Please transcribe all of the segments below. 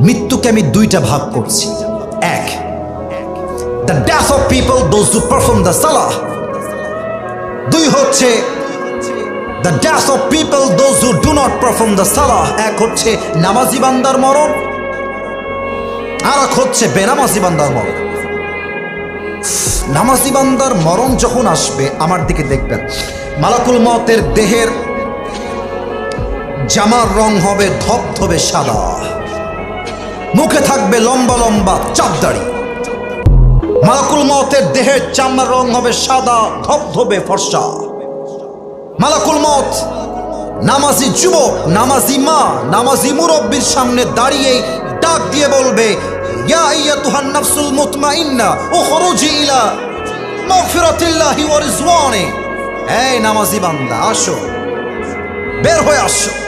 মৃত্যুকে আমি দুইটা ভাগ করছি। এক the death of people those to perform the সালাহ দুই হচ্ছে the death of people those who do not perform the সালাহ এক হচ্ছে, নামাজি বান্দার মরণ। আর এক হচ্ছে, বেনামাজি বান্দার মরণ। নামাজি বান্দার মরণ যখন আসবে, আমার দিকে দেখবেন, মালাকুল মতের দেহের জামার রং হবে ধবধবে সাদা। মুখে থাকবে লম্বা লম্বা চাপদাড়ি। মালাকুল মতের দেহের চামড়ার রং হবে সাদা, ধবধবে ফর্সা। মালাকুল মত নামাজি যুবক, নামাজি মা, নামাজি মুরব্বীর সামনে দাঁড়িয়ে ডাক দিয়ে বলবে, ইয়া আইয়াতুহান নাফসুল মুতমাইন্না, উখরুজি ইলা মাগফিরাতিল্লাহি ওয়া রিজওয়ানি। এই নামাজি বান্দা, আসো। বের হয়ে আসো।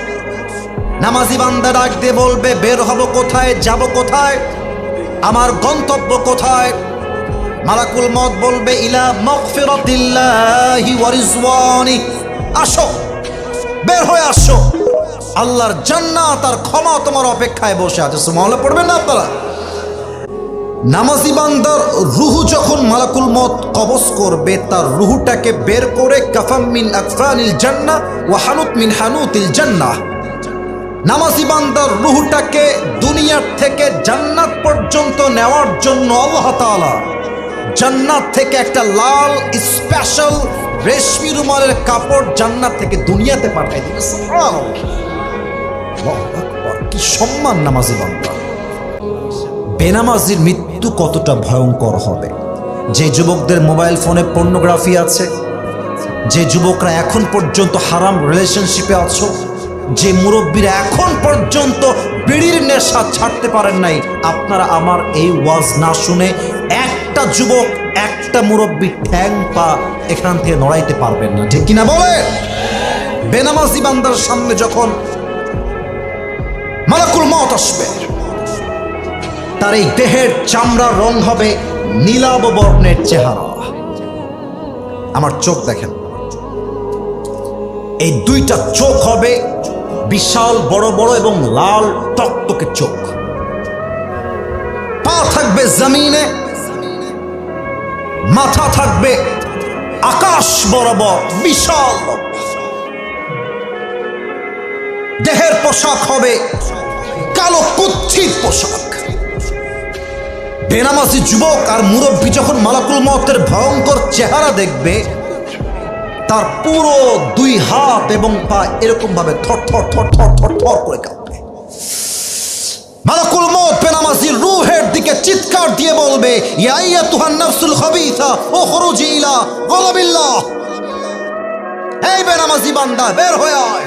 নামাজি বান্দা ডাক দিয়ে বলবে, বের হব কোথায়? যাব কোথায়? আমার গন্তব্য কোথায়? মালাকুল মত বলবে, ইলা মাগফিরাতিল্লাহি ওয়া রিজওয়ানি। আসো, বের হয়ে আসো। আল্লাহর জান্নাত আর ক্ষমা তোমার অপেক্ষায় বসে আছে। সুমাওলা পড়বেন না আপনারা? নামাজি বান্দার রুহু যখন মালাকুল মত কবজ করবে, তার রুহুটাকে বের করে, কাফাম মিন আকফানিল জান্নাহ ওয়া হানুত মিন হানুতিল জান্নাহ নামাজি বান্দার রুহুটাকে দুনিয়ার থেকে জান্নাত পর্যন্ত নেওয়ার জন্য আল্লাহ তাআলা জান্নাত থেকে একটা লাল স্পেশাল রেশমি রুমালের কাপড় জান্নাত থেকে দুনিয়াতে পাঠাই দিবে। কি সম্মান নামাজি বান্দা। বেনামাজির মৃত্যু কতটা ভয়ঙ্কর হবে? যে যুবকদের মোবাইল ফোনে পর্নোগ্রাফি আছে, যে যুবকরা এখন পর্যন্ত হারাম রিলেশনশিপে আছো যে মুরব্বীরা এখন পর্যন্ত বিড়ির নেশা ছাড়তে পারেন নাই, আপনারা আমার এই ওয়াজ না শুনে একটা যুবক, একটা মুরব্বী ঠ্যাং পা এখান থেকে নড়াইতে পারবেন না। ঠিক কিনা বলে? বেনামাজি বান্দার সামনে যখন মালাকুল মত আসবে, তার এই দেহের চামড়ার রং হবে নীলাব বর্ণের চেহারা। আমার চোখ দেখেন। এই দুইটা চোখ হবে বিশাল, বড় বড় এবং লাল টকটকে চোখ। পা থাকবে জমিনে, মাথা থাকবে আকাশ বরাবর, বিশাল। দেহের পোশাক হবে কালো কুচ্ছির পোশাক। বেনামাজি যুবক আর মুরব্বী যখন মালাকুল মতের ভয়ঙ্কর চেহারা দেখবে তার পুরো দুই হাত এবং পা এরকম ভাবে থর থর থর থর থর থর করে কাঁপবে মালাকুল মত বেনামাজি রুহের দিকে চিৎকার দিয়ে বলবে, ইয়া তুহান নাফসুল খাবিসা ও খরুজি গলাবিল্লাহ। এই বেনামাজি বান্দা, বের হয়ে আয়।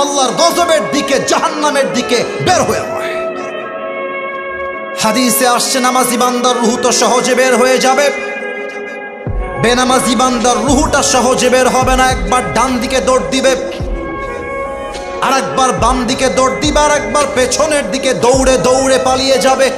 আল্লাহর গজবের দিকে, জাহান্নামের দিকে বের হয়ে আয়। হাদিসে আসছে, নামাজি বান্দার রুহু তো সহজে বের হয়ে যাবে। বেনামাজি বান্দার রুহুটা সহজে বের হবে না, একবার ডান দিকে দৌড় দিবে আর একবার বাম দিকে দৌড় দিবে আর একবার পেছনের দিকে দৌড়ে দৌড়ে পালিয়ে যাবে।